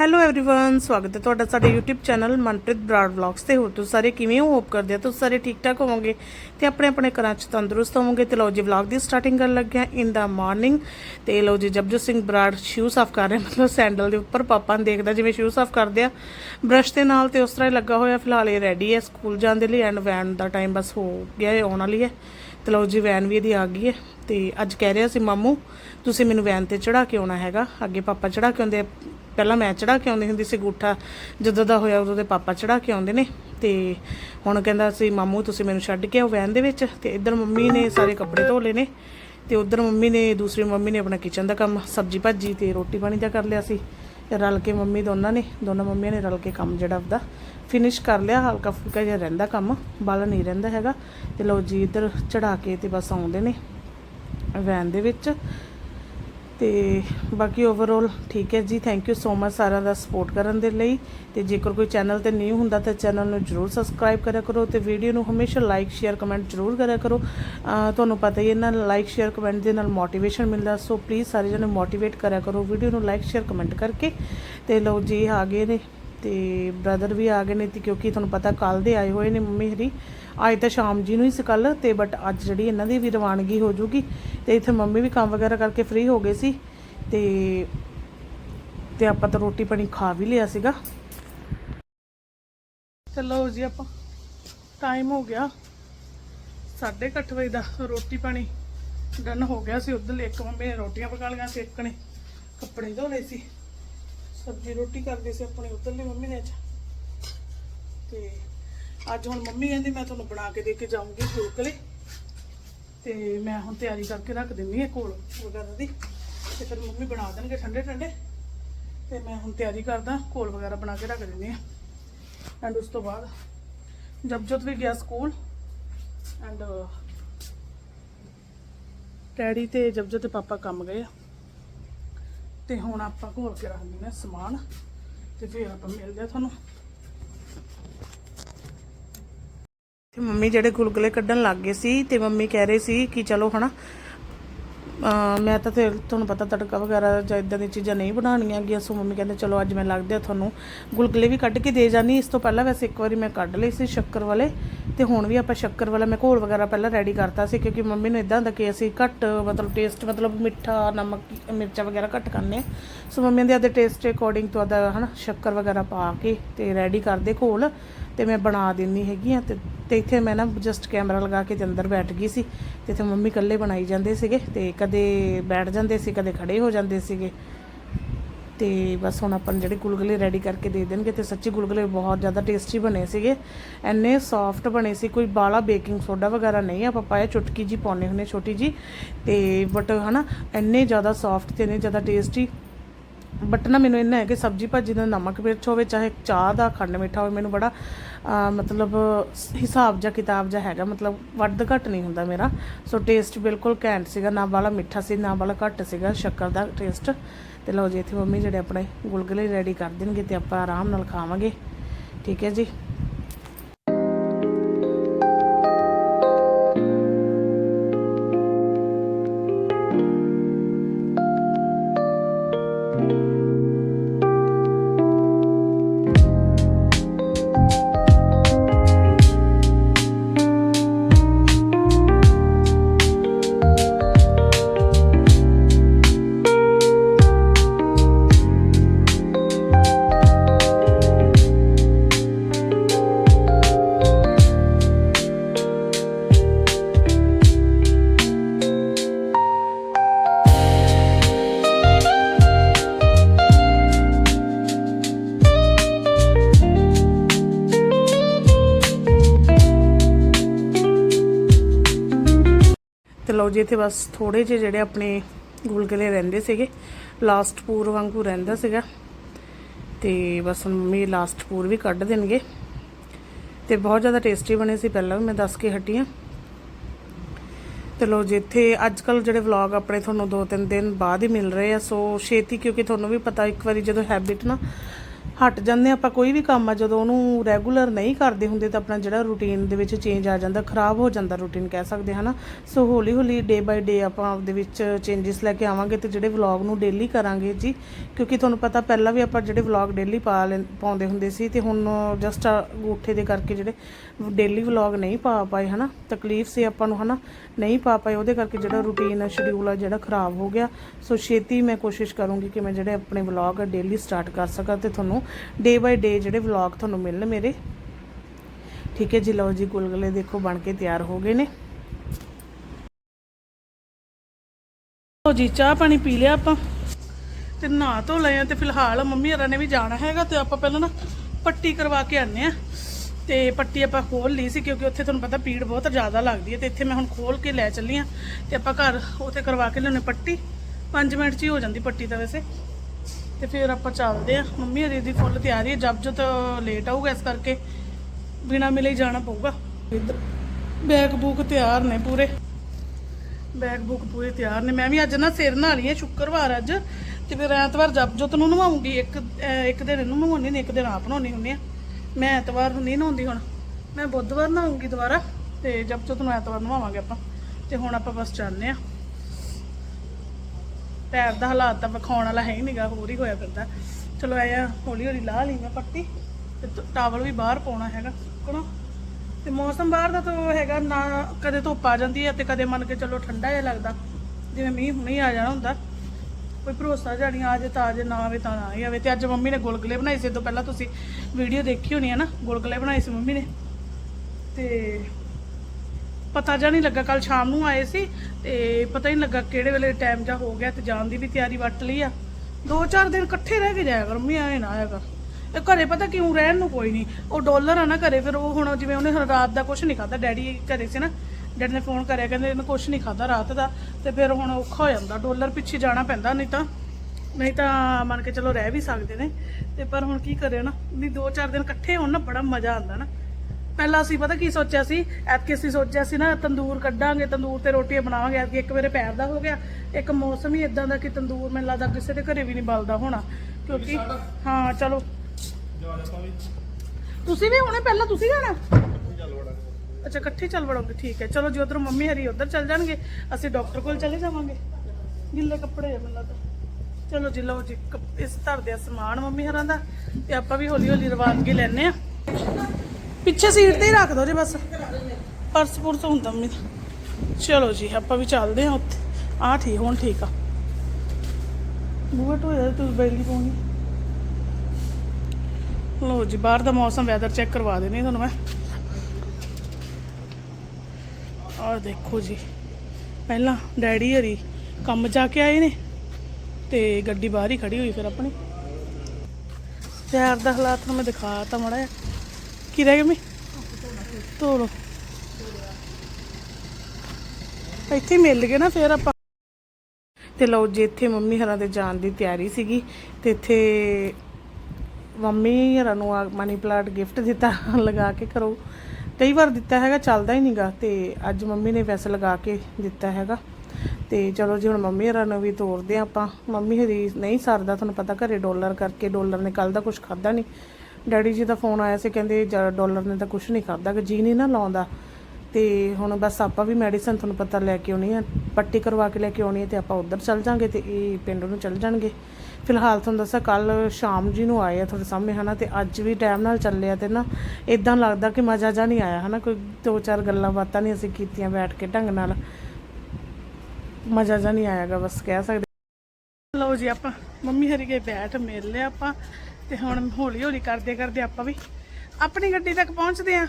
Hello everyone ਸਵਾਗਤ ਹੈ ਤੁਹਾਡਾ ਸਾਡੇ YouTube channel Manpreet Brar vlogs ਤੇ ਹੋਰ ਤੁਸੀਂ ਸਾਰੇ ਕਿਵੇਂ ਹੋ ਹੋਪ ਕਰਦੇ ਆ ਤੁਸੀਂ ਸਾਰੇ ਠੀਕ ਠਾਕ ਹੋਵੋਗੇ ਤੇ ਆਪਣੇ ਆਪਣੇ ਘਰਾਂ 'ਚ ਤੰਦਰੁਸਤ ਹੋਵੋਗੇ ਤੇ ਲਓ ਜੀ ਵਲੌਗ ਦੀ ਸਟਾਰਟਿੰਗ ਕਰਨ ਲੱਗਿਆ ਇਨ ਦਾ ਮਾਰਨਿੰਗ ਤੇ ਲਓ ਜੀ ਜਪਜੋਤ ਸਿੰਘ ਬਰਾੜ ਸ਼ੂ ਸਾਫ਼ ਕਰ ਰਹੇ ਮਤਲਬ ਸੈਂਡਲ ਦੇ ਉੱਪਰ ਪਾਪਾ ਨੂੰ ਦੇਖਦਾ ਜਿਵੇਂ ਸ਼ੂ ਸਾਫ਼ ਕਰਦੇ ਆ ਬ੍ਰਸ਼ ਦੇ ਨਾਲ ਤੇ ਉਸ ਤਰ੍ਹਾਂ ਹੀ ਲੱਗਾ ਹੋਇਆ ਫਿਲਹਾਲ ਇਹ ਰੈਡੀ ਹੈ ਸਕੂਲ ਜਾਣ ਦੇ ਲਈ ਐਂਡ ਵੈਨ ਦਾ ਟਾਈਮ ਬਸ ਹੋ ਗਿਆ ਹੈ ਆਉਣ ਵਾਲੀ ਹੈ ਤੇ ਲਓ ਜੀ ਵੈਨ ਵੀ ਇਹਦੀ ਆ ਗਈ ਹੈ ਤੇ ਅੱਜ ਕਹਿ ਰਿਹਾ ਸੀ ਮਾਮੂ ਤੁਸੀਂ ਮੈਨੂੰ ਵੈਨ ਤੇ ਚੜਾ ਕੇ ਆਉਣਾ ਹੈਗਾ ਅੱਗੇ ਪਾਪਾ ਚੜਾ ਕੇ ਆਉਂਦੇ ਆ। ਪਹਿਲਾਂ ਮੈਂ ਚੜਾ ਕੇ ਆਉਂਦੀ ਹੁੰਦੀ ਸੀ ਗੂਠਾ, ਜਦੋਂ ਦਾ ਹੋਇਆ ਉਦੋਂ ਦੇ ਪਾਪਾ ਚੜਾ ਕੇ ਆਉਂਦੇ ਨੇ, ਤੇ ਹੁਣ ਕਹਿੰਦਾ ਸੀ, ਮਾਮੂ, ਤੁਸੀਂ ਮੈਨੂੰ ਛੱਡ ਕੇ ਆਓ ਵੈਨ ਦੇ ਵਿੱਚ। ਤੇ ਇੱਧਰ ਮੰਮੀ ਨੇ ਸਾਰੇ ਕੱਪੜੇ ਧੋ ਲਏ ਨੇ, ਤੇ ਉਧਰ ਮੰਮੀ ਨੇ, ਦੂਸਰੀ ਮੰਮੀ ਨੇ ਆਪਣਾ ਕਿਚਨ ਦਾ ਕੰਮ, ਸਬਜੀ ਭਾਜੀ ਤੇ ਰੋਟੀ ਪਾਣੀ ਦਾ ਕਰ ਲਿਆ ਸੀ। ਤੇ ਰਲ ਕੇ ਮੰਮੀ ਦੋਨਾਂ ਨੇ, ਦੋਨਾਂ ਮੰਮੀਆਂ ਨੇ ਰਲ ਕੇ ਕੰਮ ਜਿਹੜਾ ਆਪਦਾ ਫਿਨਿਸ਼ ਕਰ ਲਿਆ ਹਲਕਾ ਫੁਲਕਾ ਜਿਹਾ ਰਹਿੰਦਾ ਕੰਮ ਬਾਲਾ ਨਹੀਂ ਰਹਿੰਦਾ ਹੈਗਾ। ਤੇ ਲਓ ਜੀ, ਇੱਧਰ ਚੜਾ ਕੇ ਤੇ ਬਸ ਆਉਂਦੇ ਨੇ ਵੈਨ ਦੇ ਵਿੱਚ। ਤੇ ਬਾਕੀ ਓਵਰਆਲ ਠੀਕ ਹੈ ਜੀ ਥੈਂਕ ਯੂ ਸੋ ਮਚ ਸਾਰਿਆਂ ਦਾ ਸਪੋਰਟ ਕਰਨ ਦੇ ਲਈ ਤੇ ਜੇਕਰ ਕੋਈ ਚੈਨਲ ਤੇ ਨਿਊ ਹੁੰਦਾ ਤਾਂ ਚੈਨਲ ਨੂੰ ਜਰੂਰ ਸਬਸਕ੍ਰਾਈਬ ਕਰਿਆ ਕਰੋ ਤੇ ਵੀਡੀਓ ਨੂੰ ਹਮੇਸ਼ਾ ਲਾਈਕ ਸ਼ੇਅਰ ਕਮੈਂਟ ਜਰੂਰ ਕਰਿਆ ਕਰੋ। ਤੁਹਾਨੂੰ ਪਤਾ ਹੀ ਹੈ, ਇਹਨਾਂ ਲਾਈਕ ਸ਼ੇਅਰ ਕਮੈਂਟ ਦੇ ਨਾਲ ਮੋਟੀਵੇਸ਼ਨ ਮਿਲਦਾ ਸੋ ਪਲੀਜ਼ ਸਾਰੇ ਜਣੇ ਮੋਟੀਵੇਟ ਕਰਿਆ ਕਰੋ ਵੀਡੀਓ ਨੂੰ ਲਾਈਕ ਸ਼ੇਅਰ ਕਮੈਂਟ ਕਰਕੇ। ਤੇ ਲਓ ਜੀ, ਆ ਗਏ ਨੇ ਤੇ ਬ੍ਰਦਰ ਵੀ ਆ ਗਏ ਨੇ ਤੇ ਕਿਉਂਕਿ ਤੁਹਾਨੂੰ ਪਤਾ ਕੱਲ ਦੇ ਆਏ ਹੋਏ ਨੇ ਮੰਮੀ ਹਰੀ। ਅੱਜ ਤਾਂ ਸ਼ਾਮ ਜੀ ਨੂੰ ਹੀ ਸੀ ਕੱਲ ਤੇ ਬਟ ਅੱਜ ਜਿਹੜੀ ਇਹਨਾਂ ਦੀ ਵੀ ਰਵਾਨਗੀ ਹੋ ਜੂਗੀ ਤੇ ਇੱਥੇ ਮੰਮੀ ਵੀ ਕੰਮ ਵਗੈਰਾ ਕਰਕੇ ਫ੍ਰੀ ਹੋ ਗਏ ਸੀ ਤੇ ਤੇ ਆਪਾਂ ਤਾਂ ਰੋਟੀ ਪਾਣੀ ਖਾ ਵੀ ਲਿਆ ਸੀਗਾ। ਚਲੋ ਜੀ ਆਪਾਂ ਟਾਈਮ ਹੋ ਗਿਆ 8:30 ਵਜੇ ਦਾ ਰੋਟੀ ਪਾਣੀ ਡਨ ਹੋ ਗਿਆ ਸੀ। ਉਧਰ ਇੱਕ ਮੰਮੀ ਨੇ ਰੋਟੀਆਂ ਪਕਾ ਲਈਆਂ ਸੀ ਇੱਕ ਨੇ ਕੱਪੜੇ ਧੋ ਸੀ। ਸਬਜ਼ੀ ਰੋਟੀ ਕਰਦੇ ਸੀ ਆਪਣੀ ਉਧਰਲੀ ਮੰਮੀ ਨੇ ਅੱਜ। ਤੇ ਅੱਜ ਹੁਣ ਮੰਮੀ ਕਹਿੰਦੀ ਮੈਂ ਤੁਹਾਨੂੰ ਬਣਾ ਕੇ ਦੇ ਕੇ ਜਾਊਂਗੀ ਗੁਲਗੁਲੇ ਤੇ ਮੈਂ ਹੁਣ ਤਿਆਰੀ ਕਰਕੇ ਰੱਖ ਦਿੰਨੀ ਆ ਕੋਲ ਵਗੈਰਾ ਦੀ। ਤੇ ਫਿਰ ਮੰਮੀ ਬਣਾ ਦੇਣਗੇ ਠੰਡੇ ਠੰਡੇ। ਤੇ ਮੈਂ ਹੁਣ ਤਿਆਰੀ ਕਰਦਾ, ਕੋਲ ਵਗੈਰਾ ਬਣਾ ਕੇ ਰੱਖ ਦਿੰਨੀ ਆ ਐਂਡ ਉਸ ਤੋਂ ਬਾਅਦ ਜਪਜੋਤ ਵੀ ਗਿਆ ਸਕੂਲ। ਐਂਡ ਡੈਡੀ ਤੇ ਜਪਜੋਤ ਤੇ ਪਾਪਾ ਕੰਮ ਗਏ ਆ। ਤੇ ਹੁਣ ਆਪਾਂ ਘੋਲ ਕੇ ਰੱਖ ਦਿੰਦੇ ਸਮਾਨ ਤੇ ਫਿਰ ਆਪਾਂ ਮਿਲਦੇ ਆ ਤੁਹਾਨੂੰ। ਤੇ ਮੰਮੀ ਜਿਹੜੇ ਗੁਲਗੁਲੇ ਕੱਢਣ ਲੱਗ ਗਏ ਸੀ ਤੇ ਮੰਮੀ ਕਹਿ ਰਹੇ ਸੀ ਕਿ ਚਲੋ ਹਨਾ ਮੈਂ ਤਾਂ ਫਿਰ ਤੁਹਾਨੂੰ ਪਤਾ ਤੜਕਾ ਵਗੈਰਾ ਜਾਂ ਇਦਾਂ ਦੀ ਚੀਜ਼ਾਂ ਨਹੀਂ ਬਣਾਉਣੀਆਂ ਹੈਗੀਆਂ, ਸੋ ਮੰਮੀ ਕਹਿੰਦੇ ਚਲੋ ਅੱਜ ਮੈਂ ਲੱਗਦੇ ਆ ਤੁਹਾਨੂੰ। ਗੁਲਗੁਲੇ ਵੀ ਕੱਢ ਕੇ ਦੇ ਜਾਨੀ ਇਸ ਤੋਂ ਪਹਿਲਾਂ ਵੈਸੇ ਇੱਕ ਵਾਰੀ ਮੈਂ ਕੱਢ ਲਏ ਸੀ ਸ਼ੱਕਰ ਵਾਲੇ, ਤੇ ਹੁਣ ਵੀ ਆਪਾਂ ਸ਼ੱਕਰ ਵਾਲਾ ਮੈਂ ਘੋਲ ਵਗੈਰਾ ਪਹਿਲਾਂ ਰੈਡੀ ਕਰਤਾ ਸੀ, ਕਿਉਂਕਿ ਮੰਮੀ ਨੂੰ ਇਦਾਂ ਹੁੰਦਾ ਕਿ ਅਸੀਂ ਘੱਟ ਮਤਲਬ ਟੇਸਟ ਮਤਲਬ ਮਿੱਠਾ, ਨਮਕ, ਮਿਰਚਾਂ ਵਗੈਰਾ ਘੱਟ ਖਾਂਦੇ ਆ ਸੋ ਮੰਮੀ ਦੇ ਆਦੇ ਟੇਸਟ ਅਕੋਰਡਿੰਗ ਤੋਂ ਆਦਾ ਹਨਾ, ਸ਼ੱਕਰ ਵਗੈਰਾ ਪਾ ਕੇ ਤੇ ਰੈਡੀ ਕਰਦੇ ਘੋਲ। ਤੇ ਮੈਂ ਬਣਾ ਦਿੰਨੀ ਹੈਗੀ ਆ ਤੇ ਤੇ ਇੱਥੇ ਮੈਂ ਨਾ ਜਸਟ ਕੈਮਰਾ ਲਗਾ ਕੇ ਤੇ ਅੰਦਰ ਬੈਠ ਗਈ ਸੀ ਤੇ ਇੱਥੇ ਮੰਮੀ ਇਕੱਲੇ ਬਣਾਈ ਜਾਂਦੇ ਸੀਗੇ ਤੇ ਕਦੇ ਬੈਠ ਜਾਂਦੇ ਸੀ, ਕਦੇ ਖੜੇ ਹੋ ਜਾਂਦੇ ਸੀਗੇ। ਤੇ ਬਸ ਹੁਣ ਆਪਾਂ ਜਿਹੜੇ ਗੁਲਗੁਲੇ ਰੈਡੀ ਕਰਕੇ ਦੇ ਦੇਣਗੇ ਤੇ ਸੱਚੀ ਗੁਲਗੁਲੇ ਬਹੁਤ ਜ਼ਿਆਦਾ ਟੇਸਟੀ ਬਣੇ ਸੀਗੇ। ਐਨੇ ਸੌਫਟ ਬਣੇ ਸੀ, ਕੋਈ ਬਾਲਾ ਬੇਕਿੰਗ ਸੋਡਾ ਵਗੈਰਾ ਨਹੀਂ ਆਪਾਂ ਪਾਇਆ, ਚੁਟਕੀ ਜੀ ਪਾਉਨੇ ਹੁੰਨੇ ਛੋਟੀ ਜੀ ਤੇ ਬਟ ਹਨਾ ਐਨੇ ਜ਼ਿਆਦਾ ਸੌਫਟ ਤੇ ਐਨੇ ਜ਼ਿਆਦਾ ਟੇਸਟੀ ਬਟ ਨਾ ਮੈਨੂੰ ਇੰਨਾ ਹੈ ਕਿ ਸਬਜੀ ਭਾਜੀ ਦਾ ਨਮਕ ਮਿਰਚ ਹੋਵੇ, ਚਾਹੇ ਚਾਹ ਦਾ ਖੰਡ ਮਿੱਠਾ ਹੋਵੇ, ਮੈਨੂੰ ਬੜਾ ਮਤਲਬ ਹਿਸਾਬ ਜਾਂ ਕਿਤਾਬ ਜਾਂ ਹੈਗਾ। ਮਤਲਬ ਵੱਧ ਘੱਟ ਨਹੀਂ ਹੁੰਦਾ ਮੇਰਾ। ਸੋ ਟੇਸਟ ਬਿਲਕੁਲ ਘੈਂਟ ਸੀਗਾ। ਨਾ ਵਾਲਾ ਮਿੱਠਾ ਸੀ, ਨਾ ਵਾਲਾ ਘੱਟ ਸੀਗਾ। ਸ਼ੱਕਰ ਦਾ ਟੇਸਟ ਤੇ ਲਓ ਜੀ, ਇੱਥੇ ਮੰਮੀ ਜਿਹੜੇ ਆਪਣੇ ਗੁਲਗੁਲੇ ਰੈਡੀ ਕਰ ਦੇਣਗੇ ਤੇ ਆਪਾਂ ਆਰਾਮ ਨਾਲ ਖਾਵਾਂਗੇ। ਠੀਕ ਹੈ ਜੀ? ਜੀ ਇੱਥੇ ਬਸ ਥੋੜੇ ਜਿਹੇ ਜਿਹੜੇ ਆਪਣੇ ਗੁਲਗੁਲੇ ਰਹਿੰਦੇ ਸੀਗੇ ਲਾਸਟ ਪੂਰ ਵਾਂਗੂ ਰਹਿੰਦਾ ਸੀਗਾ। ਤੇ ਬਸ ਹੁਣ ਮੰਮੀ ਲਾਸਟ ਪੂਰ ਵੀ ਕੱਢ ਦੇਣਗੇ। ਤੇ ਬਹੁਤ ਜ਼ਿਆਦਾ ਟੇਸਟੀ ਬਣੇ ਸੀ ਪਹਿਲਾਂ ਵੀ, ਮੈਂ ਦੱਸ ਕੇ ਹਟੀ ਹਾਂ। ਚਲੋ ਜਿੱਥੇ ਅੱਜ ਕੱਲ ਜਿਹੜੇ ਵਲੌਗ ਆਪਣੇ ਤੁਹਾਨੂੰ ਦੋ ਤਿੰਨ ਦਿਨ ਬਾਅਦ ਹੀ ਮਿਲ ਰਹੇ ਆ, ਸੋ ਛੇਤੀ, ਕਿਉਂਕਿ ਤੁਹਾਨੂੰ ਵੀ ਪਤਾ ਇੱਕ ਵਾਰੀ ਜਦੋਂ ਹੈਬਿਟ ਨਾ ਹਟ ਜਾਂਦੇ ਹਾਂ, ਆਪਾਂ ਕੋਈ ਵੀ ਕੰਮ ਆ, ਜਦੋਂ ਉਹਨੂੰ ਰੈਗੂਲਰ ਨਹੀਂ ਕਰਦੇ ਹੁੰਦੇ ਤਾਂ ਆਪਣਾ ਜਿਹੜਾ ਰੂਟੀਨ ਦੇ ਵਿੱਚ ਚੇਂਜ ਆ ਜਾਂਦਾ, ਖਰਾਬ ਹੋ ਜਾਂਦਾ ਰੂਟੀਨ ਕਹਿ ਸਕਦੇ, ਹਨਾ? ਸੋ ਹੌਲੀ ਹੌਲੀ ਡੇ ਬਾਈ ਡੇ ਆਪਾਂ ਆਪਦੇ ਵਿੱਚ ਚੇਂਜਸ ਲੈ ਕੇ ਆਵਾਂਗੇ ਤੇ ਜਿਹੜੇ ਵਲੌਗ ਨੂੰ ਡੇਲੀ ਕਰਾਂਗੇ ਜੀ, ਕਿਉਂਕਿ ਤੁਹਾਨੂੰ ਪਤਾ ਪਹਿਲਾਂ ਵੀ ਆਪਾਂ ਜਿਹੜੇ ਵਲੌਗ ਡੇਲੀ ਪਾ ਲੈਂ- ਪਾਉਂਦੇ ਹੁੰਦੇ ਸੀ ਤੇ ਹੁਣ ਜਸਟ ਅੰਗੂਠੇ ਦੇ ਕਰਕੇ ਜਿਹੜੇ ਡੇਲੀ ਵਲੌਗ ਨਹੀਂ ਪਾ ਪਾਏ, ਹਨਾ? ਤਕਲੀਫ ਸੀ ਆਪਾਂ ਨੂੰ, ਹਨਾ? ਨਹੀਂ ਪਾ ਪਾਏ, ਉਹਦੇ ਕਰਕੇ ਜਿਹੜਾ ਰੂਟੀਨ ਸ਼ਡਿਊਲ ਆ, ਜਿਹੜਾ ਖਰਾਬ ਹੋ ਗਿਆ। ਸੋ ਛੇਤੀ ਮੈਂ ਕੋਸ਼ਿਸ਼ ਕਰੂੰਗੀ ਕਿ ਮੈਂ ਜਿਹੜੇ ਆਪਣੇ ਵਲੌਗ ਡੇਲੀ ਸਟਾਰਟ ਕਰ ਸਕਾਂ ਤੇ ਤੁਹਾਨੂੰ ਡੇ ਬਾਈ ਡੇ ਜਿਹੜੇ ਵਲੌਗ ਤੁਹਾਨੂੰ ਮਿਲਣ ਮੇਰੇ। ਠੀਕ ਹੈ ਜੀ, ਲਓ ਜੀ, ਗੁਲਗੁਲੇ ਦੇਖੋ, ਬਣ ਕੇ ਤਿਆਰ ਹੋ ਗਏ ਨੇ। ਲਓ ਜੀ, ਚਾਹ ਪਾਣੀ ਪੀ ਲਿਆ ਆਪਾਂ। ਤੇ ਨਹਾ ਧੋ ਲਏ ਆ ਤੇ ਫਿਲਹਾਲ ਮੰਮੀ ਹਰਾਂ ਨੇ ਵੀ ਜਾਣਾ ਹੈਗਾ ਤੇ ਆਪਾਂ ਪਹਿਲਾਂ ਨਾ ਪੱਟੀ ਕਰਵਾ ਕੇ ਆਨੇ ਆ। ਤੇ ਪੱਟੀ ਆਪਾਂ ਖੋਲ ਲਈ ਸੀ ਕਿਉਂਕਿ ਉੱਥੇ ਤੁਹਾਨੂੰ ਪਤਾ ਪੀੜ ਬਹੁਤ ਜ਼ਿਆਦਾ ਲੱਗਦੀ ਹੈ ਤੇ ਇੱਥੇ ਮੈਂ ਹੁਣ ਖੋਲ ਕੇ ਲੈ ਚੱਲੀ ਆ ਤੇ ਆਪਾਂ ਘਰ ਉੱਥੇ ਕਰਵਾ ਕੇ ਲਿਆਉਣੇ ਪੱਟੀ। 5 ਮਿੰਟ 'ਚ ਹੀ ਹੋ ਜਾਂਦੀ ਪੱਟੀ ਤਾਂ ਵੈਸੇ। ਤੇ ਫਿਰ ਆਪਾਂ ਚੱਲਦੇ ਆ ਮੰਮੀ ਹਰੀ ਦੀ ਫੁੱਲ ਤਿਆਰੀ ਹੈ। ਜਬ ਜਤ ਲੇਟ ਆਊਗਾ ਇਸ ਕਰਕੇ ਬਿਨਾ ਮਿਲੇ ਜਾਣਾ ਪਊਗਾ। ਇੱਧਰ ਬੈਗ ਬੁੱਕ ਤਿਆਰ ਨੇ ਪੂਰੇ। ਬੈਗ ਬੁੱਕ ਪੂਰੇ ਤਿਆਰ ਨੇ। ਮੈਂ ਵੀ ਅੱਜ ਨਾ ਸਿਰ ਨਹਾ ਲਈ ਹੈ। ਸ਼ੁੱਕਰਵਾਰ ਅੱਜ। ਤੇ ਫਿਰ ਐਤਵਾਰ ਜਪ ਜੋਤ ਨੂੰ ਨਵਾਉਂਗੀ। ਇੱਕ ਇੱਕ ਦਿਨ ਇਹਨੂੰ ਨਵਾਉਣੀ ਨੇ ਇੱਕ ਦਿਨ ਆਪ ਨਹਾਉਣੀ ਹੁੰਦੀ ਆ। ਮੈਂ ਐਤਵਾਰ ਨਹੀਂ ਨਹਾਉਂਦੀ ਹੁਣ। ਮੈਂ ਬੁੱਧਵਾਰ ਨਹਾਉਂਗੀ ਦੁਬਾਰਾ। ਤੇ ਜਪ ਜੋਤ ਨੂੰ ਐਤਵਾਰ ਨਵਾਵਾਂਗੇ ਆਪਾਂ। ਤੇ ਹੁਣ ਆਪਾਂ ਬਸ ਚੱਲਨੇ ਆ ਪੈਰ ਦਾ ਹਾਲਾਤ ਤਾਂ ਵਿਖਾਉਣ ਵਾਲਾ ਹੈ ਹੀ ਨਹੀਂਗਾ ਹੋਰ ਹੀ ਹੋਇਆ ਫਿਰਦਾ। ਚਲੋ ਆਇਆ, ਹੌਲੀ ਹੌਲੀ ਲਾਹ ਲਈ ਮੈਂ ਪੱਟੀ ਤੇ ਟਾਵਲ ਵੀ ਬਾਹਰ ਪਾਉਣਾ ਹੈਗਾ, ਕੋਣਾ। ਤੇ ਮੌਸਮ ਬਾਹਰ ਦਾ ਤਾਂ ਹੈਗਾ, ਨਾ ਕਦੇ ਧੁੱਪ ਆ ਜਾਂਦੀ ਹੈ ਤੇ ਕਦੇ ਮੰਨ ਕੇ ਚਲੋ ਠੰਡਾ ਜਿਹਾ ਲੱਗਦਾ। ਜਿਵੇਂ ਮੀਂਹ ਹੁਣੇ ਆ ਜਾਣਾ ਹੁੰਦਾ। ਕੋਈ ਭਰੋਸਾ ਜਾਣੀ ਆ ਜੇ ਤਾਂ, ਆ ਜੇ ਨਾ ਆਵੇ ਤਾਂ ਨਾ ਹੀ ਆਵੇ। ਤੇ ਅੱਜ ਮੰਮੀ ਨੇ ਗੁਲਗੁਲੇ ਬਣਾਏ ਸੀ, ਇਹ ਤੋਂ ਪਹਿਲਾਂ ਤੁਸੀਂ ਵੀਡੀਓ ਦੇਖੀ ਹੋਣੀ ਹੈ ਨਾ, ਗੁਲਗੁਲੇ ਬਣਾਏ ਸੀ ਮੰਮੀ ਨੇ। ਤੇ ਪਤਾ ਜਾਂ ਨਹੀਂ ਲੱਗਾ ਕੱਲ ਸ਼ਾਮ ਨੂੰ ਆਏ ਸੀ ਤੇ ਪਤਾ ਹੀ ਨਹੀਂ ਲੱਗਾ ਕਿਹੜੇ ਵੇਲੇ ਟਾਈਮ ਜਾਂ ਹੋ ਗਿਆ ਤੇ ਜਾਣ ਦੀ ਵੀ ਤਿਆਰੀ ਵੱਟ ਲਈ ਆ। ਦੋ ਚਾਰ ਦਿਨ ਇਕੱਠੇ ਰਹਿ ਕੇ ਜਾਇਆ ਕਰ, ਮੰਮੀ ਆਏ ਨਾ ਆਇਆ ਕਰ। ਇਹ ਘਰੇ ਪਤਾ ਕਿਉਂ ਰਹਿਣ ਨੂੰ ਕੋਈ ਨਹੀਂ, ਉਹ ਡਾਲਰ ਆ ਨਾ ਘਰੇ, ਫਿਰ ਉਹ ਹੁਣ ਜਿਵੇਂ ਉਹਨੇ ਰਾਤ ਦਾ ਕੁਝ ਨਹੀਂ ਖਾਦਾ ਡੈਡੀ ਘਰੇ ਸੀ ਨਾ, ਡੈਡੀ ਨੇ ਫੋਨ ਕਰਿਆ, ਕਹਿੰਦੇ ਇਹਨੇ ਕੁਝ ਨਹੀਂ ਖਾਦਾ ਰਾਤ ਦਾ, ਤੇ ਫਿਰ ਹੁਣ ਔਖਾ ਹੋ ਜਾਂਦਾ, ਡਾਲਰ ਪਿੱਛੇ ਜਾਣਾ ਪੈਂਦਾ, ਨਹੀਂ ਤਾਂ ਨਹੀਂ ਤਾਂ ਮੰਨ ਕੇ ਚਲੋ ਰਹਿ ਵੀ ਸਕਦੇ ਨੇ। ਤੇ ਪਰ ਹੁਣ ਕੀ ਕਰੇ ਨਾ, ਨਹੀਂ ਦੋ ਚਾਰ ਦਿਨ ਇਕੱਠੇ ਹੋਣ ਨਾ ਬੜਾ ਮਜ਼ਾ ਆਉਂਦਾ ਨਾ। ਪਹਿਲਾਂ ਅਸੀਂ ਪਤਾ ਕੀ ਸੋਚਿਆ ਸੀ? ਐਤਕੀ ਅਸੀਂ ਸੋਚਿਆ ਸੀ ਨਾ ਤੰਦੂਰ ਕੱਢਾਂਗੇ ਤੰਦੂਰ ਤੇ ਰੋਟੀਆਂ ਬਣਾਵਾਂਗੇ। ਐਤਕੀ ਇੱਕ ਮੇਰੇ ਪੈਰ ਦਾ ਹੋ ਗਿਆ। ਇੱਕ ਮੌਸਮ ਹੀ ਇਦਾਂ ਦਾ ਕਿ ਤੰਦੂਰ ਮੈਨੂੰ ਲੱਗਦਾ ਕਿਸੇ ਦੇ ਘਰੇ ਵੀ ਨਹੀਂ ਬਲਦਾ ਹੋਣਾ। ਕਿਉਂਕਿ ਹਾਂ ਚਲੋ। ਤੁਸੀਂ ਵੀ ਹੁਣੇ ਪਹਿਲਾਂ? ਤੁਸੀਂ ਜਾਣਾ? ਅੱਛਾ ਇਕੱਠੇ ਚੱਲ ਵੜੋਗੇ। ਠੀਕ ਹੈ। ਚਲੋ ਜੀ ਉਧਰ ਮੰਮੀ ਹਰੀ ਉਧਰ ਚੱਲ ਜਾਣਗੇ ਅਸੀਂ ਡਾਕਟਰ ਕੋਲ ਚਲੇ ਜਾਵਾਂਗੇ। ਗਿੱਲੇ ਕੱਪੜੇ ਆ ਮੈਨੂੰ ਲੱਗਦਾ। ਚਲੋ ਜੀ ਲਓ ਜੀ ਇਸ ਧਰਦੇ ਆ ਸਮਾਨ ਮੰਮੀ ਹਰਾਂ ਦਾ ਤੇ ਆਪਾਂ ਵੀ ਹੌਲੀ ਹੌਲੀ ਰਵਾਨਗੀ ਲੈਣੇ ਆ ਪਿੱਛੇ ਸੀਟ ਤੇ ਹੀ ਰੱਖ ਦਿਓ ਜੀ ਬਸ। ਪਰਸ ਪੁਰਸ ਹੁੰਦਾ ਮੰਮੀ ਦਾ। ਚਲੋ ਜੀ, ਆਪਾਂ ਵੀ ਚੱਲਦੇ ਹਾਂ ਉੱਥੇ। ਆ ਠੀਕ, ਹੁਣ ਠੀਕ ਆ। ਬੂਟ ਹੋਇਆ ਤੂੰ ਬੈਲੀ ਪਾਉਣੀ। ਲੋ ਜੀ, ਬਾਹਰ ਦਾ ਮੌਸਮ ਵੈਦਰ ਚੈੱਕ ਕਰਵਾ ਦੇਣੀ ਤੁਹਾਨੂੰ ਮੈਂ। ਔਰ ਦੇਖੋ ਜੀ, ਪਹਿਲਾਂ ਡੈਡੀ ਹਰੀ ਕੰਮ ਜਾ ਕੇ ਆਏ ਨੇ ਤੇ ਗੱਡੀ ਬਾਹਰ ਹੀ ਖੜੀ ਹੋਈ ਫਿਰ ਆਪਣੀ। ਪੈਰ ਦਾ ਹਾਲਾਤ ਨੂੰ ਮੈਂ ਦਿਖਾਤਾ ਮੜਾ ਜਿਹਾ। ਕੀ ਰਹਿ ਗਿਆ ਮੈਂ ਤੋੜੋ ਇੱਥੇ ਮਿਲ ਗਏ ਨਾ ਫਿਰ ਆਪਾਂ। ਤੇ ਲਓ ਜੀ, ਇੱਥੇ ਮੰਮੀ ਹਰਾਂ ਦੇ ਜਾਣ ਦੀ ਤਿਆਰੀ ਸੀਗੀ ਤੇ ਇੱਥੇ ਮੰਮੀ ਹਰਾਂ ਨੂੰ ਮਨੀ ਪਲਾਂਟ ਗਿਫਟ ਦਿੱਤਾ, ਲਗਾ ਕੇ ਕਰੋ ਕਈ ਵਾਰ ਦਿੱਤਾ ਹੈਗਾ, ਚੱਲਦਾ ਹੀ ਨਹੀਂਗਾ ਤੇ ਅੱਜ ਮੰਮੀ ਨੇ ਵੈਸੇ ਲਗਾ ਕੇ ਦਿੱਤਾ ਹੈਗਾ। ਤੇ ਚਲੋ ਜੀ, ਹੁਣ ਮੰਮੀ ਹਰਾਂ ਨੂੰ ਵੀ ਤੋਰਦੇ ਹਾਂ ਆਪਾਂ। ਮੰਮੀ ਹਰੀ ਨਹੀਂ ਸਰਦਾ, ਤੁਹਾਨੂੰ ਪਤਾ ਘਰੇ ਡਾਲਰ ਕਰਕੇ, ਡਾਲਰ ਨੇ ਕੱਲ ਦਾ ਕੁਝ ਖਾਦਾ ਨਹੀਂ ਡੈਡੀ ਜੀ ਦਾ ਫੋਨ ਆਇਆ ਸੀ, ਕਹਿੰਦੇ ਡਾਲਰ ਨੇ ਤਾਂ ਕੁਝ ਨਹੀਂ ਖਾਦਾ ਕਿ ਜੀ ਨਹੀਂ ਨਾ ਲਾਉਂਦਾ। ਤੇ ਹੁਣ ਬਸ ਆਪਾਂ ਵੀ ਮੈਡੀਸਨ ਤੁਹਾਨੂੰ ਪਤਾ ਲੈ ਕੇ ਆਉਣੀ ਆ, ਪੱਟੀ ਕਰਵਾ ਕੇ ਲੈ ਕੇ ਆਉਣੀ ਹੈ ਤੇ ਆਪਾਂ ਉਧਰ ਚੱਲ ਜਾਾਂਗੇ ਤੇ ਇਹ ਪਿੰਡ ਨੂੰ ਚੱਲ ਜਾਣਗੇ। ਫਿਲਹਾਲ ਤੁਹਾਨੂੰ ਦੱਸਾਂ ਕੱਲ ਸ਼ਾਮ ਜੀ ਨੂੰ ਆਏ ਆ ਤੁਹਾਡੇ ਸਾਹਮਣੇ, ਹਨਾ, ਤੇ ਅੱਜ ਵੀ ਟਾਈਮ ਨਾਲ ਚੱਲਿਆ ਤੇ ਨਾ ਇਦਾਂ ਲੱਗਦਾ ਕਿ ਮਜ਼ਾ ਜਾ ਨਹੀਂ ਆਇਆ, ਹਨਾ, ਕੋਈ ਦੋ ਚਾਰ ਗੱਲਾਂ ਬਾਤਾਂ ਨਹੀਂ ਅਸੀਂ ਕੀਤੀਆਂ ਬੈਠ ਕੇ ਢੰਗ ਨਾਲ। ਮਜ਼ਾ ਜਾ ਨਹੀਂ ਆਇਆਗਾ, ਬਸ ਕਹਿ ਸਕਦੇ। ਲਓ ਜੀ ਆਪਾਂ, ਮੰਮੀ ਹਰੀ ਕੇ ਬੈਠ ਮਿਲ ਲਿਆ ਆਪਾਂ। ਤੇ ਹੁਣ ਹੌਲੀ ਹੌਲੀ ਕਰਦੇ ਕਰਦੇ ਆਪਾਂ ਵੀ ਆਪਣੀ ਗੱਡੀ ਤੱਕ ਪਹੁੰਚਦੇ ਆ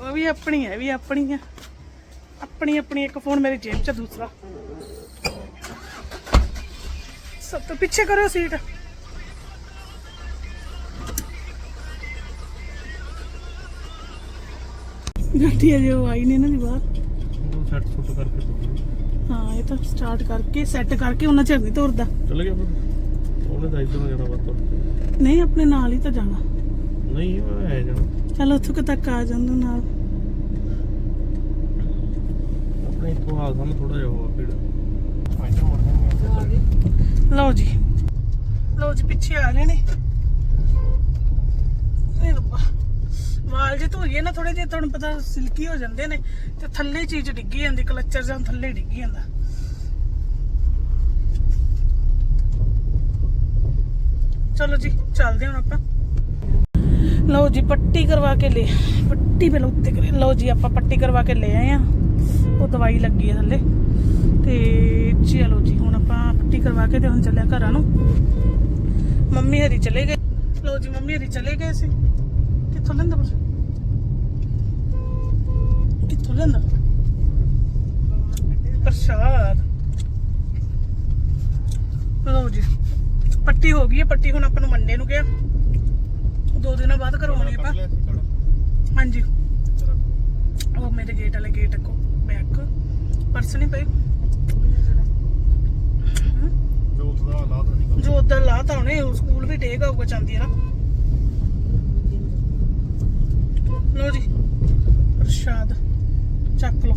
ਉਹ ਵੀ ਆਪਣੀ ਹੈ ਵੀ ਆਪਣੀ ਆ। ਆਪਣੀ ਆਪਣੀ ਇੱਕ ਫੋਨ ਮੇਰੀ ਜੇਬ 'ਚ ਦੂਸਰਾ। ਸਭ ਤੋਂ ਪਿੱਛੇ ਕਰੋ ਸੀਟ। ਗੱਡੀ ਅਜੇ ਉਹ ਆਈ ਨਹੀਂ ਨਾ ਦੀ ਬਾਹਰ। ਸੈੱਟ ਸੁੱਟ ਕਰਕੇ ਹਾਂ ਇਹ ਤਾਂ ਸਟਾਰਟ ਕਰਕੇ ਸੈੱਟ ਕਰਕੇ ਉਹਨਾਂ ਚਿਰ ਨਹੀਂ ਤੁਰਦਾ। ਚਲੇ ਗਿਆ ਉਹਨੇ ਤਾਂ ਇੱਧਰ ਨੂੰ ਜਾਣਾ ਬਸ ਨਹੀਂ ਆਪਣੇ ਨਾਲ ਹੀ ਤਾਂ ਜਾਣਾ। ਨਹੀਂ ਮੈਂ ਆਇਆ ਜਾਣਾ। ਚਲ ਉੱਥੋਂ ਕੁ ਤੱਕ ਆ ਜਾਂਦਾ ਨਾਲ। ਆਪਣੇ ਇੱਥੋਂ ਆ ਸਾਨੂੰ ਥੋੜਾ ਜਿਹਾ ਹੋਆ ਭੀੜ। ਲਓ ਜੀ। ਲਓ ਜੀ ਪਿੱਛੇ ਆ ਗਏ ਨੇ। ਇਹ ਰੱਬਾ। ਵਾਲ ਜੇ ਧੋਈਏ ਨਾ ਥੋੜੇ ਜਿਹੇ ਤੁਹਾਨੂੰ ਪਤਾ ਸਿਲਕੀ ਹੋ ਜਾਂਦੇ ਨੇ ਤੇ ਥੱਲੇ ਚੀਜ਼ ਡਿੱਗੀ ਜਾਂਦੀ ਕਲਚਰ ਜਾਂ ਥੱਲੇ ਡਿੱਗੀ ਜਾਂਦਾ। ਚਲੋ ਜੀ, ਚੱਲਦੇ ਹਾਂ ਹੁਣ ਆਪਾਂ। ਲਓ ਜੀ, ਪੱਟੀ ਕਰਵਾ ਕੇ ਲੈ, ਪੱਟੀ ਪਹਿਲਾਂ ਉੱਤੇ ਕਰੇ। ਲਓ ਜੀ, ਆਪਾਂ ਪੱਟੀ ਕਰਵਾ ਕੇ ਲੈ ਆਏ ਆ। ਉਹ ਦਵਾਈ ਲੱਗੀ ਹੈ ਥੱਲੇ। ਤੇ ਚਲੋ ਜੀ, ਹੁਣ ਆਪਾਂ ਪੱਟੀ ਕਰਵਾ ਕੇ ਤੇ ਹੁਣ ਚੱਲਿਆ ਘਰਾਂ ਨੂੰ ਮੰਮੀ ਹਰੀ ਚਲੇ ਗਏ। ਲਓ ਜੀ, ਮੰਮੀ ਹਰੀ ਚਲੇ ਗਏ ਸੀ। ਕਿੱਥੋਂ ਲੈਂਦਾ ਬਸ ਕਿੱਥੋਂ ਲੈਂਦਾ? ਪ੍ਰਸ਼ਾਦ। ਲਓ ਜੀ। ਪੱਟੀ ਹੋ ਗਈ ਹੈ ਪੱਟੀ ਹੁਣ ਆਪਾਂ ਨੂੰ ਮੰਡੇ ਨੂੰ ਗਿਆ ਦੋ ਦਿਨਾਂ ਬਾਅਦ ਕਰਵਾਉਣੀ ਆਪਾਂ। ਹਾਂਜੀ। ਉਹ ਮੇਰੇ ਗੇਟ ਵਾਲੇ ਗੇਟ ਕੋ ਬੈਕ ਪਰਸ ਨਹੀਂ ਪਈ? ਜੋਤ ਦਾ ਹਾਲਾਤ ਨਹੀਂ ਉਹ ਸਕੂਲ ਵੀ ਟੇਕ ਆਊਗਾ ਚਾਂਦੀ ਹੈ ਨਾ ਲੋ ਜੀ ਪ੍ਰਸ਼ਾਦ। ਚੱਕ ਲਓ।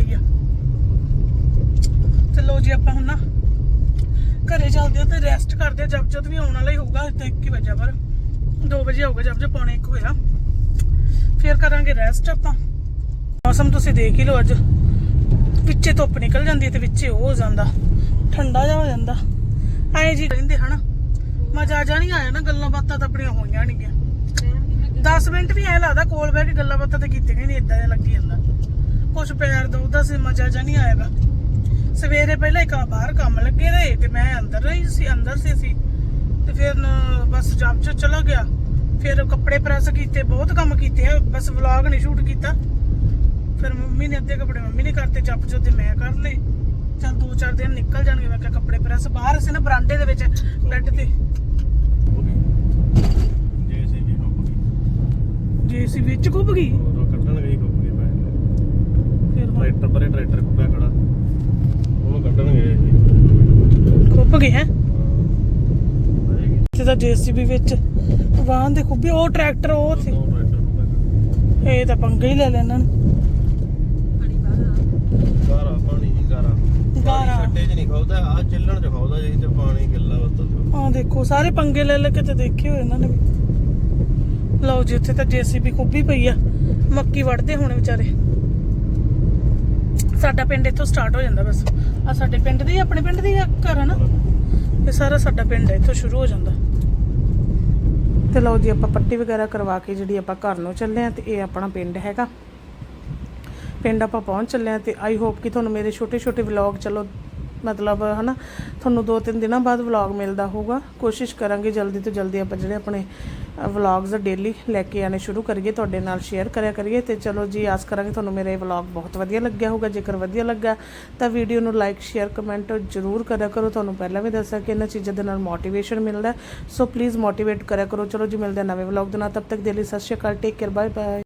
ਅੱਛਾ ਰੁਪਈਆ ਤੇ ਲੋ ਜੀ ਆਪਾਂ ਹੁਣ ਨਾ ਘਰੇ ਚੱਲਦੇ ਹਾਂ ਤੇ ਰੈਸਟ ਕਰਦੇ ਹਾਂ। ਜਦ ਜਦ ਵੀ ਆਉਣ ਵਾਲਾ ਹੀ ਹੋਊਗਾ ਇੱਥੇ 1 ਹੀ ਵਜੇ ਪਰ। 2 ਵਜੇ ਹੋਊਗਾ ਜਦ ਜਦ ਪੌਣੇ 1 ਹੋਇਆ ਫਿਰ ਕਰਾਂਗੇ ਰੈਸਟ ਆਪਾਂ। ਮੌਸਮ ਤੁਸੀਂ ਦੇਖ ਹੀ ਲਓ ਅੱਜ। ਵਿੱਚੇ ਧੁੱਪ ਨਿਕਲ ਜਾਂਦੀ ਹੈ ਤੇ ਵਿੱਚੇ ਉਹ ਹੋ ਜਾਂਦਾ। ਠੰਡਾ ਜਿਹਾ ਹੋ ਜਾਂਦਾ। ਐਂ ਜੀ ਰਹਿੰਦੇ ਹਨਾ। ਮਜ਼ਾ ਜਾ ਨਹੀਂ ਆਇਆ ਨਾ ਗੱਲਾਂ ਬਾਤਾਂ ਤਾਂ ਆਪਣੀਆਂ ਹੋਈਆਂ ਨਹੀਂ ਗਿਆ 10 ਮਿੰਟ ਵੀ ਐ ਲੱਗਦਾ ਕੋਲ ਬਹਿ ਕੇ ਗੱਲਾਂ ਬਾਤਾਂ ਤਾਂ ਕੀਤੀਆਂ ਨਹੀਂ ਇਦਾਂ ਜਿਹਾ ਲੱਗੀ ਜਾਂਦਾ। ਕੁਛ ਪੈਰ ਦੋ ਸੀ ਮਜ਼ਾ ਜਾ ਨਹੀਂ ਆਏਗਾ ਸਵੇਰੇ ਪਹਿਲਾਂ ਇੱਕ ਬਾਹਰ ਕੰਮ ਲੱਗੇ ਰਹੇ ਤੇ ਮੈਂ ਅੰਦਰ ਰਹੀ ਸੀ ਅੰਦਰ ਸੀ ਅਸੀਂ। ਤੇ ਫਿਰ ਬਸ ਜਬ ਚ ਚਲਾ ਗਿਆ। ਫਿਰ ਕੱਪੜੇ ਪ੍ਰੈਸ ਕੀਤੇ ਬਹੁਤ ਕੰਮ ਕੀਤੇ ਆ ਬਸ ਵਲੌਗ ਨਹੀਂ ਸ਼ੂਟ ਕੀਤਾ। ਫਿਰ ਮੰਮੀ ਨੇ ਅੱਧੇ ਕੱਪੜੇ ਮੰਮੀ ਨੇ ਕਰਤੇ ਜਪ ਜੋ ਤੇ ਮੈਂ ਕਰ ਲਏ। ਚਲ ਦੋ ਚਾਰ ਦਿਨ ਨਿਕਲ ਜਾਣਗੇ ਮੈਂ ਕਿਹਾ ਕੱਪੜੇ ਪ੍ਰੈਸ ਬਾਹਰ ਅਸੀਂ ਨਾ ਬਰਾਂਡੇ ਦੇ ਵਿੱਚ ਬੈੱਡ ਤੇ। ਜੇ ਸੀ ਵੀ ਹੋ ਗਈ। ਜੇ ਅਸੀਂ ਵਿੱਚ ਘੁੱਪ ਗਈ ਉਹ ਕੱਢਣ ਗਈ ਕੋਪੀ ਮੈਂ ਫਿਰ ਹੁਣ ਟਰੈਕਟਰ ਪਰੇ ਟਰੈਕਟਰ ਕੁੱਪਿਆ ਖੜਾ ਉਹਨੂੰ ਕੱਢਣ ਗਏ ਸੀ ਘੁੱਪ ਗਏ ਹੈ? ਆਏਗੀ ਤੇ ਜੀਸੀਬੀ ਵਿੱਚ ਵਾਹਨ ਦੇ ਖੁੱਬੇ ਉਹ ਟਰੈਕਟਰ ਉਹ ਸੀ ਇਹ ਤਾਂ ਪੰਗੇ ਹੀ ਲੈ ਲੈਣਾ ਗਾਰਾ ਪਾਣੀ ਹੀ ਗਾਰਾ। ਗਾਰਾ। ਛੱਡੇ ਚ ਨਹੀਂ ਖਾਉਦਾ ਆ ਚੱਲਣ ਚ ਖਾਉਦਾ ਜੇ ਤੇ ਪਾਣੀ ਗਿੱਲਾ ਬੱਦਲ ਆਹ ਦੇਖੋ ਸਾਰੇ ਪੰਗੇ ਲੈ ਲੈ ਕੇ ਤੇ ਦੇਖੇ ਹੋਏ ਇਹਨਾਂ ਨੇ ਵੀ। ਲਓ ਜੀ ਉੱਥੇ ਤਾਂ ਜੀਸੀਬੀ ਖੁੱਬੀ ਪਈ ਆ। ਮੱਕੀ ਵੜਦੇ ਹੋਣੇ ਵਿਚਾਰੇ। ਸਾਡਾ ਪਿੰਡ ਇੱਥੋਂ ਸਟਾਰਟ ਹੋ ਜਾਂਦਾ ਬਸ। ਆ ਸਾਡੇ ਪਿੰਡ ਦੀ ਆਪਣੇ ਪਿੰਡ ਦੀ ਘਰ ਆ ਨਾ ਇਹ ਸਾਰਾ ਸਾਡਾ ਪਿੰਡ ਹੈ, ਇੱਥੋਂ ਸ਼ੁਰੂ ਹੋ ਜਾਂਦਾ। ਤੇ ਲਓ ਜੀ, ਆਪਾਂ ਪੱਟੀ ਵਗੈਰਾ ਕਰਵਾ ਕੇ ਜਿਹੜੀ ਆਪਾਂ ਘਰ ਨੂੰ ਚੱਲੇ ਆ ਤੇ ਇਹ ਆਪਣਾ ਪਿੰਡ ਹੈਗਾ। ਪਿੰਡ ਆਪਾਂ ਪਹੁੰਚ ਚੱਲੇ ਆ ਤੇ ਆਈ ਹੋਪ ਕਿ ਤੁਹਾਨੂੰ ਮੇਰੇ ਛੋਟੇ ਛੋਟੇ ਵਲੌਗ ਚਲੋ ਮਤਲਬ, ਹਨਾ, ਤੁਹਾਨੂੰ ਦੋ ਤਿੰਨ ਦਿਨਾਂ ਬਾਅਦ ਵਲੌਗ ਮਿਲਦਾ ਹੋਊਗਾ। ਕੋਸ਼ਿਸ਼ ਕਰਾਂਗੇ ਜਲਦੀ ਤੋਂ ਜਲਦੀ ਆਪਾਂ ਜਿਹੜੇ ਆਪਣੇ ਵਲੌਗਸ ਡੇਲੀ ਲੈ ਕੇ ਆਣੇ ਸ਼ੁਰੂ ਕਰੀਏ, ਤੁਹਾਡੇ ਨਾਲ ਸ਼ੇਅਰ ਕਰਿਆ ਕਰੀਏ। ਤੇ ਚਲੋ ਜੀ, ਆਸ ਕਰਾਂਗੇ ਤੁਹਾਨੂੰ ਮੇਰਾ ਇਹ ਵਲੌਗ ਬਹੁਤ ਵਧੀਆ ਲੱਗਿਆ ਹੋਊਗਾ। ਜੇਕਰ ਵਧੀਆ ਲੱਗਾ, ਤਾਂ ਵੀਡੀਓ ਨੂੰ ਲਾਈਕ ਸ਼ੇਅਰ ਕਮੈਂਟ ਜ਼ਰੂਰ ਕਰਿਆ ਕਰੋ। ਤੁਹਾਨੂੰ ਪਹਿਲਾਂ ਵੀ ਦੱਸਿਆ ਕਿ ਇਹਨਾਂ ਚੀਜ਼ਾਂ ਦੇ ਨਾਲ ਮੋਟੀਵੇਸ਼ਨ ਮਿਲਦਾ ਸੋ ਪਲੀਜ਼ ਮੋਟੀਵੇਟ ਕਰਿਆ ਕਰੋ। ਚਲੋ ਜੀ, ਮਿਲਦੇ ਹਾਂ ਨਵੇਂ ਵਲੌਗ ਦੇ ਨਾਲ। ਤਬ ਤੱਕ ਦੇ ਲਈ ਸਤਿ ਸ਼੍ਰੀ ਅਕਾਲ। Take care bye bye